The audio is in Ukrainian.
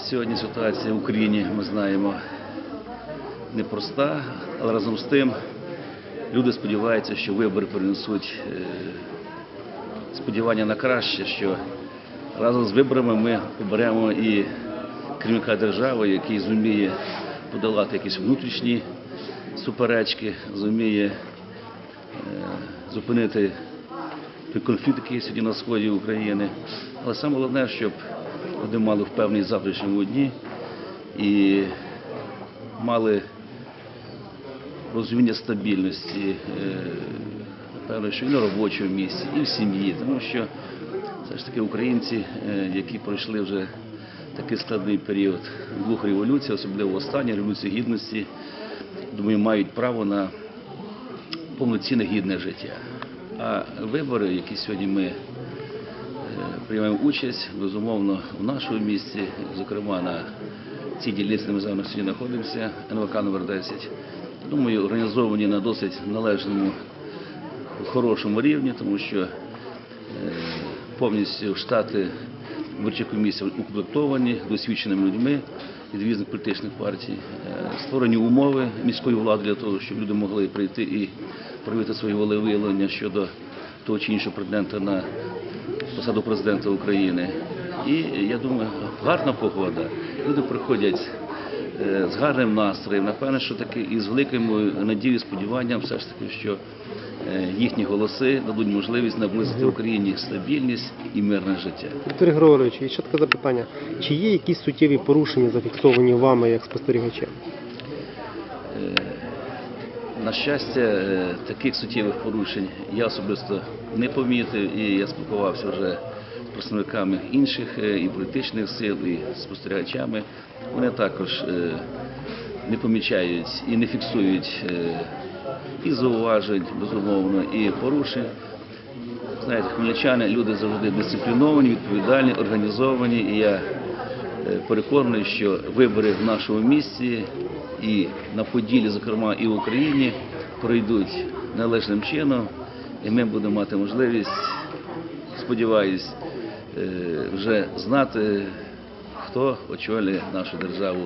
Сьогодні ситуація в Україні, ми знаємо, непроста, але разом з тим люди сподіваються, що вибори принесуть е, сподівання на краще, що разом з виборами ми оберемо і керівника держави, який зуміє подолати якісь внутрішні суперечки, зуміє е, зупинити конфлікт, який сьогодні на сході України. Але саме головне, щоб люди мали впевненість завтрашньому дні і мали розуміння стабільності, е, напевно, що і на робочому місці, і в сім'ї, тому що все ж таки українці, е, які пройшли вже такий складний період двох революцій, особливо останньої революції гідності, думаю, мають право на повноцінне гідне життя. А вибори, які сьогодні ми приймаємо участь, безумовно, в нашому місті, зокрема на цій дільниці, де ми зараз сьогодні знаходимося, НВК номер 10, думаю, організовані на досить належному, хорошому рівні, тому що е, повністю штати виборчих комісій укомплектовані досвідченими людьми від різних політичних партій. Е, Створені умови міської влади для того, щоб люди могли прийти і проявити свої волевиявлення щодо того чи іншого претендента на посаду президента України. І я думаю, гарна погода. Люди приходять е, з гарним настроєм. Напевно, що таки і з великою надією, сподіванням, все ж таки, що е, їхні голоси дадуть можливість наблизити Україні стабільність і мирне життя. Віктор Григорович, і ще таке запитання. Чи є якісь суттєві порушення, зафіксовані вами як спостерігачем? На щастя, е, таких суттєвих порушень я особисто не помітив, і я спілкувався вже з представниками інших е, і політичних сил, і спостерігачами. Вони також е, не помічають і не фіксують і зауважень, безумовно, і порушень. Знаєте, хмельничани люди завжди дисципліновані, відповідальні, організовані. І я переконаний, що вибори в нашому місті і на Поділі, зокрема, і в Україні пройдуть належним чином, і ми будемо мати можливість, сподіваюсь, е, вже знати, хто очолює нашу державу.